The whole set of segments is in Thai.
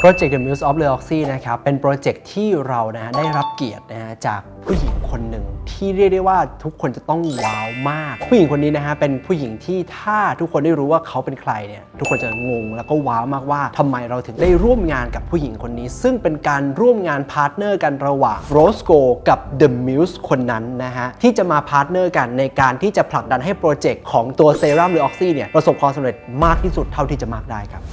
โปรเจกต์ The Muse of Leoxy นะครับ เป็นโปรเจกต์ที่เรานะได้รับเกียรตินะฮะจากผู้หญิงคนหนึ่งที่เรียกได้ว่าทุกคนจะต้องว้าวมาก ผู้หญิงคนนี้นะฮะเป็นผู้หญิงที่ถ้าทุกคนได้รู้ว่าเขาเป็นใครเนี่ยทุกคนจะงงแล้วก็ว้าวมากว่าทำไมเราถึงได้ร่วมงานกับผู้หญิงคนนี้ ซึ่งเป็นการร่วมงานพาร์ทเนอร์กันระหว่าง Rosco กับ The Muse คนนั้นนะฮะที่จะมาพาร์ทเนอร์กันในการที่จะผลักดันให้โปรเจกต์ของตัวเซรั่มหรือออกซิเนี่ยประสบความสำเร็จมากที่สุดเท่าที่จะมากได้ครับ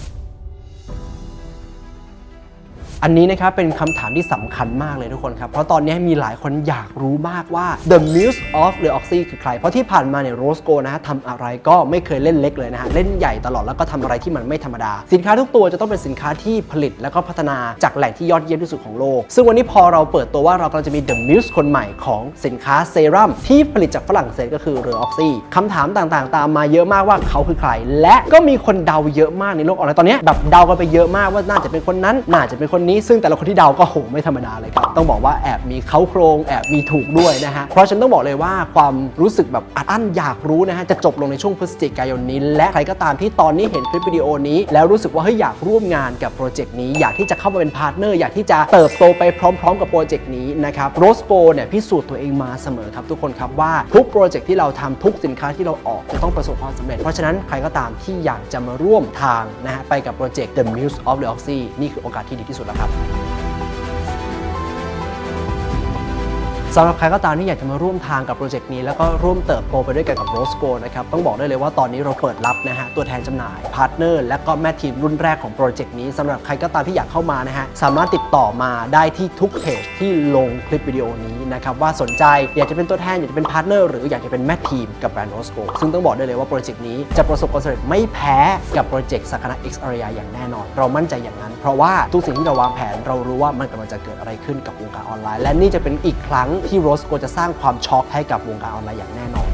อันนี้นะครับเป็นคำถามที่สำคัญมากเลยทุกคนครับ เพราะตอนนี้มีหลายคนอยากรู้มากว่า The Muse of l e o x y คือใคร เพราะที่ผ่านมาเนี่ยโรสโกนะฮะทำอะไรก็ไม่เคยเล่นเล็กเลยนะฮะ เล่นใหญ่ตลอดแล้วก็ทำอะไรที่มันไม่ธรรมดา สินค้าทุกตัวจะต้องเป็นสินค้าที่ผลิต แล้วก็พัฒนาจากแหล่งที่ยอดเยี่ยมที่สุดของโลก ซึ่งวันนี้พอเราเปิดตัวว่าเรากำลังจะมี The Muse คนใหม่ของสินค้าเซรั่มที่ผลิตจากฝรั่งเศสก็คือเรือออกซี่คำถามต่างๆ ตามมาเยอะมากว่าเขาคือใคร และก็มีคนเดาเยอะมากในโลกออนไลน์ตอนนี้แบบเดากันไปเยอะมากว่าน่าจะเป็นคนนั้นน่าจะเป็นคนนี้ซึ่งแต่ละคนที่เดาก็โหไม่ธรรมดาเลยครับ ต้องบอกว่าแอบมีเขาโครงแอบมีถูกด้วยนะฮะ เพราะฉันต้องบอกเลยว่าความรู้สึกแบบอัดอั้นอยากรู้นะฮะ จะจบลงในช่วงพฤศจิกายนนี้ และใครก็ตามที่ตอนนี้เห็นคลิปวิดีโอนี้ แล้วรู้สึกว่าเฮ้ยอยากร่วมงานกับโปรเจกต์นี้ อยากที่จะเข้ามาเป็นพาร์ทเนอร์อยากที่จะเติบโตไปพร้อม ๆ กับโปรเจกต์นี้นะครับโรสโกเนี่ยพิสูจน์ตัวเองมาเสมอครับทุกคนครับว่าทุกโปรเจกต์ที่เราทำทุกสินค้าที่เราออกจะต้องประสบความสำเร็จ เพราะฉะนั้นใครก็ตามที่อยากจะมาร่วมทางนะฮะไปกับโปรเจกต์ The Muse of the Oxy นี่คือโอกาสที่ดีที่สุดแล้วครับ สำหรับใครก็ตามที่อยากจะมาร่วมทางกับโปรเจกต์นี้แล้วก็ร่วมเติบโตไปด้วยกันกับโรสโกนะครับต้องบอกได้เลยว่าตอนนี้เราเปิดรับนะฮะตัวแทนจำหน่ายพาร์ทเนอร์และก็แม่ทีมรุ่นแรกของโปรเจกต์นี้สำหรับใครก็ตามที่อยากเข้ามานะฮะสามารถติดต่อมาได้ที่ทุกเพจที่ลงคลิปวิดีโอนี้นะครับว่าสนใจอยากจะเป็นตัวแทนอยากจะเป็นพาร์ทเนอร์หรืออยากจะเป็นแม่ทีมกับแบรนด์โรสโกซึ่งต้องบอกได้เลยว่าโปรเจกต์นี้จะประสบความสำเร็จไม่แพ้กับโปรเจกต์สักนะ X Area อย่างแน่นอน เรามั่นใจอย่างนั้น เพราะว่าทุกสิ่งที่เราวางแผนเรารู้ว่ามันกำลังจะเกิดอะไรขึ้นกับวงการออนไลน์ และนี่จะเป็นอีกครั้งที่โรสโกจะสร้างความช็อกให้กับวงการออนไลน์อย่างแน่นอน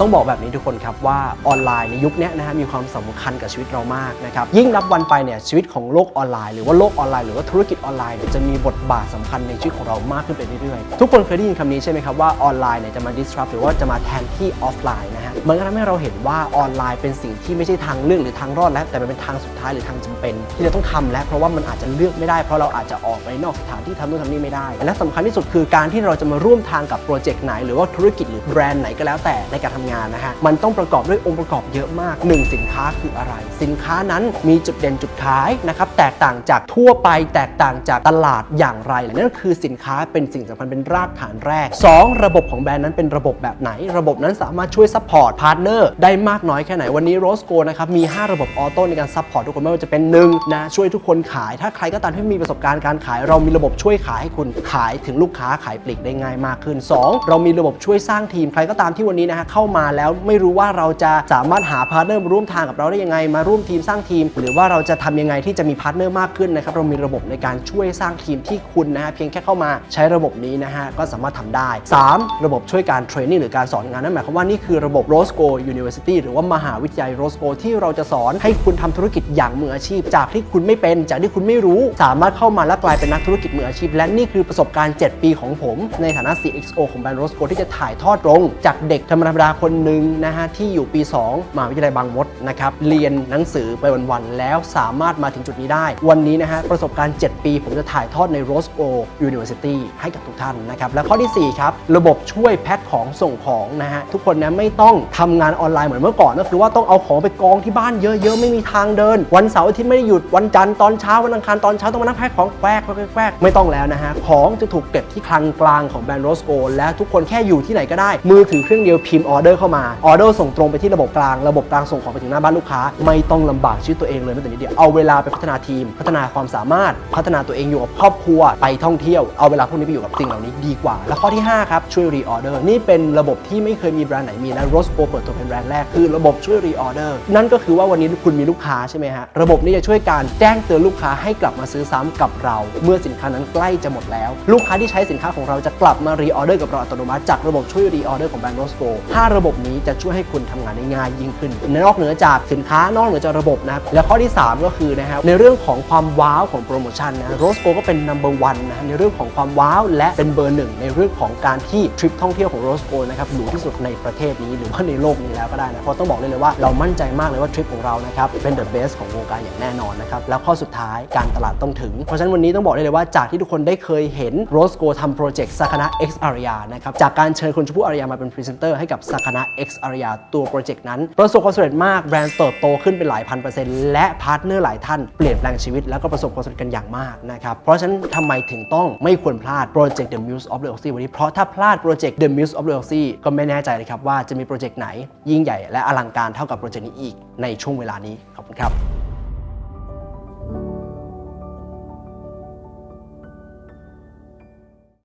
ต้องบอกแบบนี้ทุกคนครับว่าออนไลน์ในยุคนี้นะฮะมีความสำคัญกับชีวิตเรามากนะครับยิ่งนับวันไปเนี่ยชีวิตของโลกออนไลน์หรือว่าโลกออนไลน์หรือว่าธุรกิจออนไลน์เนี่ยจะมีบทบาทสำคัญในชีวิตของเรามากขึ้นไปเรื่อยๆ ทุกคนเคยได้ยินคำนี้ใช่ไหมครับว่าออนไลน์เนี่ยจะมา disrupt หรือว่าจะมาแทนที่ออฟไลน์นะฮะมันก็ทำให้เราเห็นว่าออนไลน์เป็นสิ่งที่ไม่ใช่ทางเลือกหรือทางรอดแล้ว แต่มันเป็นทางสุดท้ายหรือทางจำเป็น ที่เราต้องทำแล้วเพราะว่ามันอาจจะเลือกไม่ได้เพราะเราอาจจะออกไปนอกสถานที่ทำนู่นทำนี่ไม่ได้และสำคัญที่สุดคือการที่เราจะมาร่วมทางกับโปรเจกต์ไหนหรือว่าธุรกิจหรือแบรนด์ไหนก็แล้วแต่ในการทำงานนะฮะมันต้องประกอบด้วยองค์ประกอบเยอะมาก 1 สินค้าคืออะไร สินค้านั้นมีจุดเด่นจุดขายนะครับแตกต่างจากทั่วไปแตกต่างจากตลาดอย่างไรนั่นคือสินค้าเป็นสิ่งสำคัญเป็นรากฐานแรก 2 ระบบของแบรนด์นั้นเป็นระบบแบบไหน ระบบนั้นสามารถช่วยซัพพอร์ตพาร์ทเนอร์ได้มากน้อยแค่ไหนวันนี้โรสโกนะครับมี 5 ระบบออโต้ในการซัพพอร์ตทุกคนไม่ว่าจะเป็นหนึ่งนะช่วยทุกคนขาย ถ้าใครก็ตามที่มีประสบการณ์การขาย เรามีระบบช่วยขายให้คุณขายถึงลูกค้าขายปลีกได้ง่ายมากขึ้น 2 เรามีระบบช่วยสร้างทีมใครก็ตามที่วันนี้นะฮะเข้ามาแล้วไม่รู้ว่าเราจะสามารถหาพาร์ทเนอร์ร่วมทางกับเราได้ยังไง มาร่วมทีมสร้างทีม หรือว่าเราจะทำยังไงที่จะมีพาร์ทเนอร์มากขึ้นนะครับเรามีระบบในการช่วยสร้างทีมที่คุณนะฮะเพียงแค่เข้ามาใช้ระบบนี้นะฮะก็สามารถทำได้ 3 ระบบช่วยการเทรนนิ่งหรือการสอนงานนั่นหมายความว่านี่คือระบบ Rosco University หรือว่ามหาวิทยาลัย Rosco ที่เราจะสอนให้คุณทำธุรกิจอย่างมืออาชีพ จากที่คุณไม่เป็น จากที่คุณไม่รู้ สามารถเข้ามาและกลายเป็นนักธุรกิจมืออาชีพ และนี่คือประสบการณ์ 7 ปีของผม ในฐานะ CXO ของแบรนด์ Rosco ที่จะถ่ายทอดตรง จากเด็กธรรมดาคนนหนึ่งนะฮะที่อยู่ปี 2มหาวิทยาลัยบางมดนะครับเรียนหนังสือไปวันๆแล้วสามารถมาถึงจุดนี้ได้ วันนี้นะฮะประสบการณ์ 7 ปี ผมจะถ่ายทอดใน Rosco University ให้กับทุกท่านนะครับและข้อทีสี่ 4 ครับ ระบบช่วยแพ็คของส่งของนะฮะทุกคนนะไม่ต้องทำงานออนไลน์เหมือนเมื่อก่อนก็คือว่าต้องเอาของไปกองที่บ้านเยอะๆ ไม่มีทางเดิน วันเสาร์อาทิตย์ไม่ได้หยุดวันจันทร์ตอนเช้าวันอังคารตอนเช้าต้องมานั่งแพ็คของแควกแควกแควกไม่ต้องแล้วนะฮะของจะถูกเก็บที่คลังกลางของแบรนด์โรสโกและทุกคนแค่อยู่ที่ไหนก็ได้มือถือเครื่องเดียวพิมพ์ออเดอร์เข้ามาออเดอร์ส่งตรงไปที่ระบบกลางระบบกลางส่งของไปถึงหน้าบ้านลูกค้า ไม่ต้องลำบากชีวิตตัวเองเลยแม้แต่นิดเดียวเอาเวลาไปพัฒนาทีม พัฒนาความสามารถพัฒนาตัวเองอยู่กับครอบครัวไปท่องเที่ยวเอาเวลาพวกนี้ไปอยู่กับสิ่งเหล่านี้ดีกว่า และข้อที่5ครับช่วยรีออเดอร์นี่เป็นระบบที่ไม่เคยมีแบรนด์ไหนมีนะโรสโกเปิดตัวเป็นแบรนด์แรกคือระบบช่วยรีออเดอร์นั่นก็คือว่าวันนี้คุณมีลูกค้าใช่ไหมฮะระบบนี้จะช่วยการแจ้งเตือนลูกค้าให้กลับมาซื้อซ้ำกับเรา เมื่อสินค้านั้นใกล้จะหมดแล้ว ลูกค้าที่ใช้สินค้าของเราจะกลับมารีออเดอร์กับเราอัตโนมัติจากระบบช่วยรีออเดอร์ของแบรนด์โรสโก5ระบบนี้จะช่วยให้คุณทำงานได้ง่ายยิ่งขึ้น นอกเหนือจากสินค้านอกเหนือจากระบบนะครับและข้อที่ 3 ก็คือนะครับในเรื่องของความว้าวของโปรโมชั่นนะโรสโกก็เป็น number one นะในเรื่องของความว้าวและเป็นเบอร์หนึ่งในเรื่องของการที่ทริปท่องเที่ยวของโรสโกนะครับหรูที่สุดในประเทศนี้หรือว่าในโลกนี้แล้วก็ได้นะเพราะต้องบอกเลยเลยว่าเรามั่นใจมากเลยว่าทริปของเรานะครับเป็น the best ของวงการอย่างแน่นอนนะครับแล้วข้อสุดท้ายการตลาดต้องถึง เพราะฉะนั้นวันนี้ต้องบอกได้เลยว่าจากที่ทุกคนได้เคยเห็นโรสโกทำโปรเจกต์สักนะ X อารยานะครับจากการเชิญคุณชมพู่อารยามาเป็นพรีเซนเตอร์ให้กับสัคณะ X อารยาตัวโปรเจกต์นั้น ประสบความสำเร็จมากแบรนด์เติบโตขึ้นเป็นหลายพันเปอร์เซ็นต์และพาร์ทเนอร์หลายท่านเปลี่ยนแปลงชีวิตแล้วก็ประสบความสำเร็จกันอย่างมากนะครับเพราะฉะนั้นทำไมถึงต้องไม่ควรพลาดโปรเจกต์ The Muse of the Oxy วันนี้เพราะถ้าพลาดโปรเจกต์ The Muse of the Oxy ก็ไม่แน่ใจเลยครับว่าจะมีโปรเจกต์ไหน ยิ่งใหญ่และอลังการเท่ากับโปรเจกต์นี้อีกในช่วงเวลานี้ขอบคุณครับ